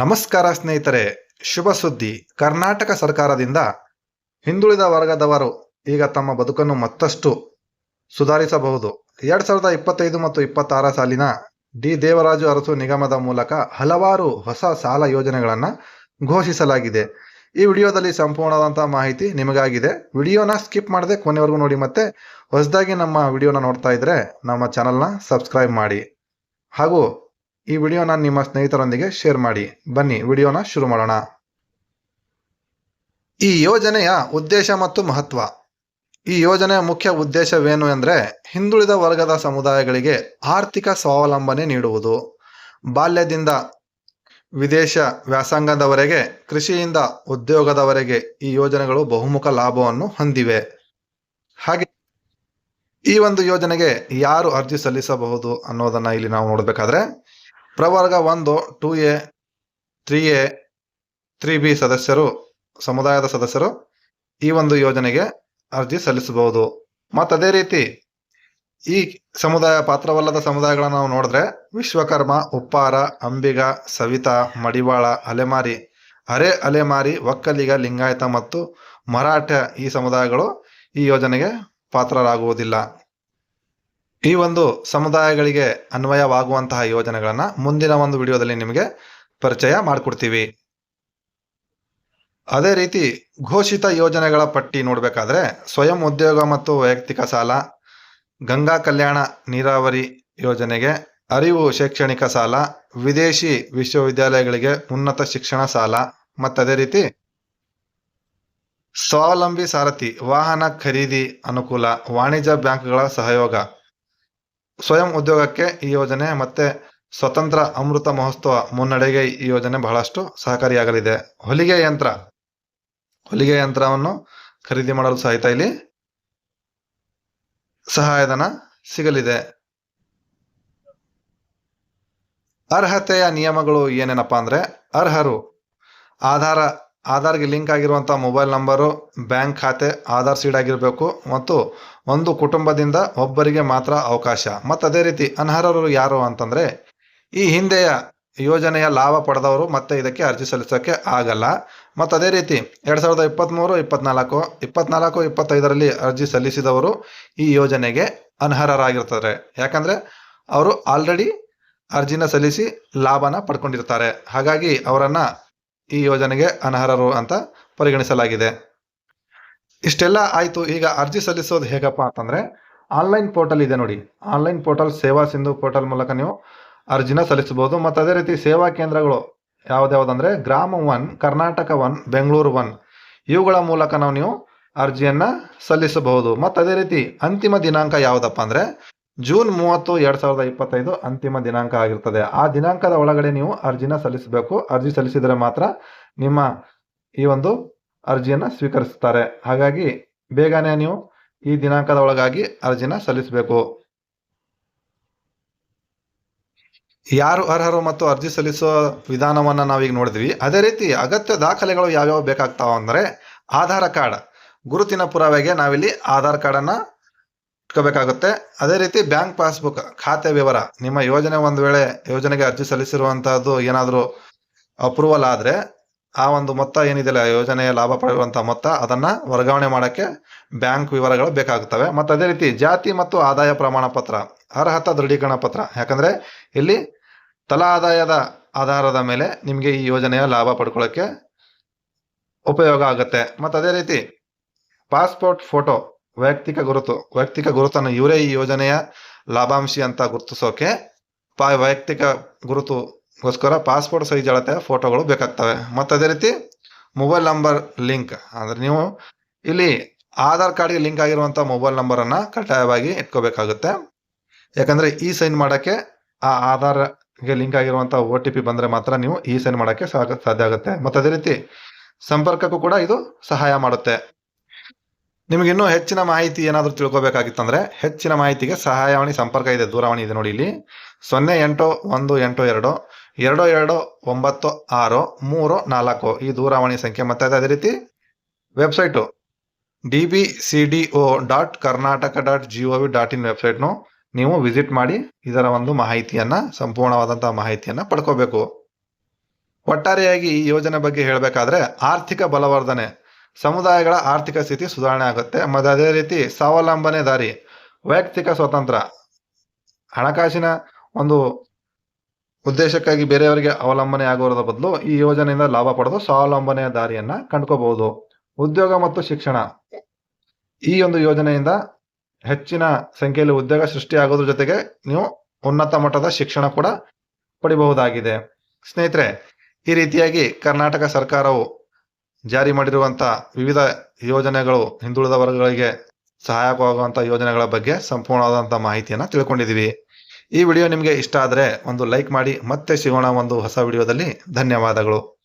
ನಮಸ್ಕಾರ ಸ್ನೇಹಿತರೆ, ಶುಭ ಸುದ್ದಿ. ಕರ್ನಾಟಕ ಸರ್ಕಾರದಿಂದ ಹಿಂದುಳಿದ ವರ್ಗದವರು ಈಗ ತಮ್ಮ ಬದುಕನ್ನು ಮತ್ತಷ್ಟು ಸುಧಾರಿಸಬಹುದು. ಎರಡ್ ಸಾವಿರದ ಇಪ್ಪತ್ತೈದು ಮತ್ತು ಇಪ್ಪತ್ತಾರ ಸಾಲಿನ ಡಿ. ದೇವರಾಜು ಅರಸು ನಿಗಮದ ಮೂಲಕ ಹಲವಾರು ಹೊಸ ಸಾಲ ಯೋಜನೆಗಳನ್ನು ಘೋಷಿಸಲಾಗಿದೆ. ಈ ವಿಡಿಯೋದಲ್ಲಿ ಸಂಪೂರ್ಣವಾದಂತಹ ಮಾಹಿತಿ ನಿಮಗಾಗಿದೆ. ವಿಡಿಯೋನ ಸ್ಕಿಪ್ ಮಾಡದೆ ಕೊನೆವರೆಗೂ ನೋಡಿ ಮತ್ತೆ ಹೊಸದಾಗಿ ನಮ್ಮ ವಿಡಿಯೋನ ನೋಡ್ತಾ ಇದ್ರೆ ನಮ್ಮ ಚಾನಲ್ನ ಸಬ್ಸ್ಕ್ರೈಬ್ ಮಾಡಿ. ಹಾಗೂ ಈ ವಿಡಿಯೋನ ನಿಮ್ಮ ಸ್ನೇಹಿತರೊಂದಿಗೆ ಶೇರ್ ಮಾಡಿ. ಬನ್ನಿ, ವಿಡಿಯೋನ ಶುರು ಮಾಡೋಣ. ಈ ಯೋಜನೆಯ ಉದ್ದೇಶ ಮತ್ತು ಮಹತ್ವ. ಈ ಯೋಜನೆಯ ಮುಖ್ಯ ಉದ್ದೇಶವೇನು ಎಂದರೆ ಹಿಂದುಳಿದ ವರ್ಗದ ಸಮುದಾಯಗಳಿಗೆ ಆರ್ಥಿಕ ಸ್ವಾವಲಂಬನೆ ನೀಡುವುದು. ಬಾಲ್ಯದಿಂದ ವಿದೇಶ ವ್ಯಾಸಂಗದವರೆಗೆ, ಕೃಷಿಯಿಂದ ಉದ್ಯೋಗದವರೆಗೆ ಈ ಯೋಜನೆಗಳು ಬಹುಮುಖ ಲಾಭವನ್ನು ಹೊಂದಿವೆ. ಹಾಗೆ ಈ ಒಂದು ಯೋಜನೆಗೆ ಯಾರು ಅರ್ಜಿ ಸಲ್ಲಿಸಬಹುದು ಅನ್ನೋದನ್ನ ಇಲ್ಲಿ ನಾವು ನೋಡಬೇಕಾದ್ರೆ ಪ್ರವರ್ಗ ಒಂದು two A three A three B ಸದಸ್ಯರು, ಸಮುದಾಯದ ಸದಸ್ಯರು ಈ ಒಂದು ಯೋಜನೆಗೆ ಅರ್ಜಿ ಸಲ್ಲಿಸಬಹುದು. ಮತ್ತು ಅದೇ ರೀತಿ ಈ ಸಮುದಾಯ ಪಾತ್ರವಲ್ಲದ ಸಮುದಾಯಗಳನ್ನು ನಾವು ನೋಡಿದ್ರೆ ವಿಶ್ವಕರ್ಮ, ಉಪ್ಪಾರ, ಅಂಬಿಗ, ಸವಿತಾ, ಮಡಿವಾಳ, ಅಲೆಮಾರಿ, ಅರೆ ಅಲೆಮಾರಿ, ಒಕ್ಕಲಿಗ, ಲಿಂಗಾಯತ ಮತ್ತು ಮರಾಠ ಈ ಸಮುದಾಯಗಳು ಈ ಯೋಜನೆಗೆ ಪಾತ್ರರಾಗುವುದಿಲ್ಲ. ಈ ಒಂದು ಸಮುದಾಯಗಳಿಗೆ ಅನ್ವಯವಾಗುವಂತಹ ಯೋಜನೆಗಳನ್ನ ಮುಂದಿನ ಒಂದು ವಿಡಿಯೋದಲ್ಲಿ ನಿಮಗೆ ಪರಿಚಯ ಮಾಡಿಕೊಡ್ತೀವಿ. ಅದೇ ರೀತಿ ಘೋಷಿತ ಯೋಜನೆಗಳ ಪಟ್ಟಿ ನೋಡಬೇಕಾದ್ರೆ ಸ್ವಯಂ ಉದ್ಯೋಗ ಮತ್ತು ವೈಯಕ್ತಿಕ ಸಾಲ, ಗಂಗಾ ಕಲ್ಯಾಣ ನೀರಾವರಿ ಯೋಜನೆಗೆ ಅರಿವು ಶೈಕ್ಷಣಿಕ ಸಾಲ, ವಿದೇಶಿ ವಿಶ್ವವಿದ್ಯಾಲಯಗಳಿಗೆ ಉನ್ನತ ಶಿಕ್ಷಣ ಸಾಲ ಮತ್ತು ಅದೇ ರೀತಿ ಸ್ವಾವಲಂಬಿ ಸಾರಥಿ ವಾಹನ ಖರೀದಿ ಅನುಕೂಲ ವಾಣಿಜ್ಯ ಬ್ಯಾಂಕ್ಗಳ ಸಹಯೋಗ ಸ್ವಯಂ ಉದ್ಯೋಗಕ್ಕೆ ಈ ಯೋಜನೆ ಮತ್ತೆ ಸ್ವತಂತ್ರ ಅಮೃತ ಮಹೋತ್ಸವ ಮುನ್ನಡೆಗೆ ಈ ಯೋಜನೆ ಬಹಳಷ್ಟು ಸಹಕಾರಿಯಾಗಲಿದೆ. ಹೊಲಿಗೆ ಯಂತ್ರ. ಹೊಲಿಗೆ ಯಂತ್ರವನ್ನು ಖರೀದಿ ಮಾಡಲು ಸಹಿತ ಇಲ್ಲಿ ಸಹಾಯಧನ ಸಿಗಲಿದೆ. ಅರ್ಹತೆಯ ನಿಯಮಗಳು ಏನೇನಪ್ಪ ಅಂದ್ರೆ ಅರ್ಹರು, ಆಧಾರ ಆಧಾರ್ಗೆ ಲಿಂಕ್ ಆಗಿರುವಂಥ ಮೊಬೈಲ್ ನಂಬರು, ಬ್ಯಾಂಕ್ ಖಾತೆ, ಆಧಾರ್ ಸೀಡ್ ಆಗಿರಬೇಕು ಮತ್ತು ಒಂದು ಕುಟುಂಬದಿಂದ ಒಬ್ಬರಿಗೆ ಮಾತ್ರ ಅವಕಾಶ. ಮತ್ತು ಅದೇ ರೀತಿ ಅನರ್ಹರು ಯಾರು ಅಂತಂದರೆ, ಈ ಹಿಂದೆಯ ಯೋಜನೆಯ ಲಾಭ ಪಡೆದವರು ಮತ್ತೆ ಇದಕ್ಕೆ ಅರ್ಜಿ ಸಲ್ಲಿಸೋಕ್ಕೆ ಆಗಲ್ಲ. ಮತ್ತು ಅದೇ ರೀತಿ ಎರಡು ಸಾವಿರದ ಇಪ್ಪತ್ತ್ಮೂರು ಇಪ್ಪತ್ನಾಲ್ಕು ಇಪ್ಪತ್ನಾಲ್ಕು, ಇಪ್ಪತ್ತೈದರಲ್ಲಿ ಅರ್ಜಿ ಸಲ್ಲಿಸಿದವರು ಈ ಯೋಜನೆಗೆ ಅನರ್ಹರಾಗಿರ್ತಾರೆ. ಯಾಕಂದರೆ ಅವರು ಆಲ್ರೆಡಿ ಅರ್ಜಿನ ಸಲ್ಲಿಸಿ ಲಾಭನ ಪಡ್ಕೊಂಡಿರ್ತಾರೆ. ಹಾಗಾಗಿ ಅವರನ್ನ ಈ ಯೋಜನೆಗೆ ಅನರ್ಹರು ಅಂತ ಪರಿಗಣಿಸಲಾಗಿದೆ. ಇಷ್ಟೆಲ್ಲ ಆಯ್ತು, ಈಗ ಅರ್ಜಿ ಸಲ್ಲಿಸೋದು ಹೇಗಪ್ಪ ಅಂತಂದ್ರೆ, ಆನ್ಲೈನ್ ಪೋರ್ಟಲ್ ಇದೆ ನೋಡಿ. ಆನ್ಲೈನ್ ಪೋರ್ಟಲ್, ಸೇವಾ ಸಿಂಧು ಪೋರ್ಟಲ್ ಮೂಲಕ ನೀವು ಅರ್ಜಿನ ಸಲ್ಲಿಸಬಹುದು. ಮತ್ತು ಅದೇ ರೀತಿ ಸೇವಾ ಕೇಂದ್ರಗಳು ಯಾವುದ್ಯಾವುದಂದರೆ, ಗ್ರಾಮ one, Karnataka one, Bengaluru one, ಇವುಗಳ ಮೂಲಕ ನಾವು ನೀವು ಅರ್ಜಿಯನ್ನು ಸಲ್ಲಿಸಬಹುದು. ಮತ್ತು ಅದೇ ರೀತಿ ಅಂತಿಮ ದಿನಾಂಕ ಯಾವುದಪ್ಪ ಅಂದ್ರೆ ಜೂನ್ ಮೂವತ್ತು, ಎರಡ್ ಸಾವಿರದ ಇಪ್ಪತ್ತೈದು ಅಂತಿಮ ದಿನಾಂಕ ಆಗಿರ್ತದೆ. ಆ ದಿನಾಂಕದ ಒಳಗಡೆ ನೀವು ಅರ್ಜಿನ ಸಲ್ಲಿಸಬೇಕು. ಅರ್ಜಿ ಸಲ್ಲಿಸಿದರೆ ಮಾತ್ರ ನಿಮ್ಮ ಈ ಒಂದು ಅರ್ಜಿಯನ್ನು ಸ್ವೀಕರಿಸುತ್ತಾರೆ ಹಾಗಾಗಿ ಬೇಗನೆ ನೀವು ಈ ದಿನಾಂಕದ ಒಳಗಾಗಿ ಅರ್ಜಿನ ಸಲ್ಲಿಸಬೇಕು. ಯಾರು ಅರ್ಹರು ಮತ್ತು ಅರ್ಜಿ ಸಲ್ಲಿಸುವ ವಿಧಾನವನ್ನು ನಾವೀಗ ನೋಡಿದ್ವಿ. ಅದೇ ರೀತಿ ಅಗತ್ಯ ದಾಖಲೆಗಳು ಯಾವ್ಯಾವ ಬೇಕಾಗ್ತಾವ ಅಂದ್ರೆ ಆಧಾರ ಕಾರ್ಡ್. ಗುರುತಿನ ಪುರಾವೆಗೆ ನಾವಿಲ್ಲಿ ಆಧಾರ್ ಕಾರ್ಡ್ ಅನ್ನ ಇಟ್ಕೋಬೇಕಾಗುತ್ತೆ. ಅದೇ ರೀತಿ ಬ್ಯಾಂಕ್ ಪಾಸ್ಬುಕ್ ಖಾತೆ ವಿವರ, ನಿಮ್ಮ ಯೋಜನೆ ಒಂದು ವೇಳೆ ಯೋಜನೆಗೆ ಅರ್ಜಿ ಸಲ್ಲಿಸಿರುವಂತಹದ್ದು ಏನಾದರೂ ಅಪ್ರೂವಲ್ ಆದರೆ ಆ ಒಂದು ಮೊತ್ತ ಏನಿದೆಯಲ್ಲ ಯೋಜನೆಯ ಲಾಭ ಪಡೆಯುವಂಥ ಮೊತ್ತ, ಅದನ್ನು ವರ್ಗಾವಣೆ ಮಾಡೋಕ್ಕೆ ಬ್ಯಾಂಕ್ ವಿವರಗಳು ಬೇಕಾಗುತ್ತವೆ. ಮತ್ತು ಅದೇ ರೀತಿ ಜಾತಿ ಮತ್ತು ಆದಾಯ ಪ್ರಮಾಣ ಪತ್ರ, ಅರ್ಹತಾ ದೃಢೀಕರಣ ಪತ್ರ. ಯಾಕಂದರೆ ಇಲ್ಲಿ ತಲಾ ಆದಾಯದ ಆಧಾರದ ಮೇಲೆ ನಿಮಗೆ ಈ ಯೋಜನೆಯ ಲಾಭ ಪಡ್ಕೊಳ್ಳೋಕ್ಕೆ ಉಪಯೋಗ ಆಗುತ್ತೆ. ಮತ್ತು ಅದೇ ರೀತಿ ಪಾಸ್ಪೋರ್ಟ್ ಫೋಟೋ ವೈಯಕ್ತಿಕ ಗುರುತು, ವೈಯಕ್ತಿಕ ಗುರುತನ್ನು ಇವರೇ ಈ ಯೋಜನೆಯ ಲಾಭಾಂಶಿ ಅಂತ ಗುರುತಿಸೋಕೆ ಪಾ, ವೈಯಕ್ತಿಕ ಗುರುತುಗೋಸ್ಕರ ಪಾಸ್ಪೋರ್ಟ್ ಸೈಜ್ ಅಳತೆ ಫೋಟೋಗಳು ಬೇಕಾಗ್ತವೆ. ಮತ್ತು ಅದೇ ರೀತಿ ಮೊಬೈಲ್ ನಂಬರ್ ಲಿಂಕ್, ಅಂದರೆ ನೀವು ಇಲ್ಲಿ ಆಧಾರ್ ಕಾರ್ಡ್ಗೆ ಲಿಂಕ್ ಆಗಿರುವಂಥ ಮೊಬೈಲ್ ನಂಬರನ್ನು ಕಡ್ಡಾಯವಾಗಿ ಇಟ್ಕೋಬೇಕಾಗುತ್ತೆ. ಯಾಕಂದರೆ ಈ ಸೈನ್ ಮಾಡೋಕ್ಕೆ ಆ ಆಧಾರ್ಗೆ ಲಿಂಕ್ ಆಗಿರುವಂಥ ಒ ಟಿ ಪಿ ಬಂದರೆ ಮಾತ್ರ ನೀವು ಈ ಸೈನ್ ಮಾಡೋಕ್ಕೆ ಸಾಧ್ಯ ಆಗುತ್ತೆ. ಮತ್ತು ಅದೇ ರೀತಿ ಸಂಪರ್ಕಕ್ಕೂ ಕೂಡ ಇದು ಸಹಾಯ ಮಾಡುತ್ತೆ. ನಿಮಗೆ ಇನ್ನೂ ಹೆಚ್ಚಿನ ಮಾಹಿತಿ ಏನಾದರೂ ತಿಳ್ಕೋಬೇಕಾಗಿತ್ತಂದರೆ ಹೆಚ್ಚಿನ ಮಾಹಿತಿಗೆ ಸಹಾಯವಾಣಿ ಸಂಪರ್ಕ ಇದೆ, ದೂರವಾಣಿ ಇದೆ ನೋಡಿ ಇಲ್ಲಿ. ಸೊನ್ನೆ ಎಂಟು ಒಂದು ಎಂಟು ಎರಡು ಎರಡು ಎರಡು ಒಂಬತ್ತು ಆರು ಮೂರು ನಾಲ್ಕು ಈ ದೂರವಾಣಿ ಸಂಖ್ಯೆ ಮತ್ತೆ ಅದೇ ರೀತಿ website D B C D O dot Karnataka dot G O V dot in ವೆಬ್ಸೈಟ್ನು ನೀವು ವಿಸಿಟ್ ಮಾಡಿ ಇದರ ಒಂದು ಮಾಹಿತಿಯನ್ನು ಸಂಪೂರ್ಣವಾದಂಥ ಮಾಹಿತಿಯನ್ನು ಪಡ್ಕೋಬೇಕು. ಒಟ್ಟಾರೆಯಾಗಿ ಈ ಯೋಜನೆ ಬಗ್ಗೆ ಹೇಳಬೇಕಾದ್ರೆ ಆರ್ಥಿಕ ಬಲವರ್ಧನೆ. ಸಮುದಾಯಗಳ ಆರ್ಥಿಕ ಸ್ಥಿತಿ ಸುಧಾರಣೆ ಆಗುತ್ತೆ. ಮತ್ತು ಅದೇ ರೀತಿ ಸ್ವಾವಲಂಬನೆ ದಾರಿ, ವೈಯಕ್ತಿಕ ಸ್ವತಂತ್ರ, ಹಣಕಾಸಿನ ಒಂದು ಉದ್ದೇಶಕ್ಕಾಗಿ ಬೇರೆಯವರಿಗೆ ಅವಲಂಬನೆ ಆಗುವುದರ ಬದಲು ಈ ಯೋಜನೆಯಿಂದ ಲಾಭ ಪಡೆದು ಸ್ವಾವಲಂಬನೆಯ ದಾರಿಯನ್ನು ಕಂಡುಕೋಬಹುದು. ಉದ್ಯೋಗ ಮತ್ತು ಶಿಕ್ಷಣ. ಈ ಒಂದು ಯೋಜನೆಯಿಂದ ಹೆಚ್ಚಿನ ಸಂಖ್ಯೆಯಲ್ಲಿ ಉದ್ಯೋಗ ಸೃಷ್ಟಿಯಾಗೋದ್ರ ಜೊತೆಗೆ ನೀವು ಉನ್ನತ ಮಟ್ಟದ ಶಿಕ್ಷಣ ಕೂಡ ಪಡಿಬಹುದಾಗಿದೆ. ಸ್ನೇಹಿತರೆ, ಈ ರೀತಿಯಾಗಿ ಕರ್ನಾಟಕ ಸರ್ಕಾರವು ಜಾರಿ ಮಾಡಿರುವಂತ ವಿವಿಧ ಯೋಜನೆಗಳು ಹಿಂದುಳಿದ ವರ್ಗಗಳಿಗೆ ಸಹಾಯಕವಾಗುವಂತ ಯೋಜನೆಗಳ ಬಗ್ಗೆ ಸಂಪೂರ್ಣವಾದಂತ ಮಾಹಿತಿಯನ್ನು ತಿಳ್ಕೊಂಡಿದ್ದೀವಿ. ಈ ವಿಡಿಯೋ ನಿಮಗೆ ಇಷ್ಟ ಆದರೆ ಒಂದು ಲೈಕ್ ಮಾಡಿ ಮತ್ತೆ ಸಿಗೋಣ ಒಂದು ಹೊಸ ವಿಡಿಯೋದಲ್ಲಿ. ಧನ್ಯವಾದಗಳು.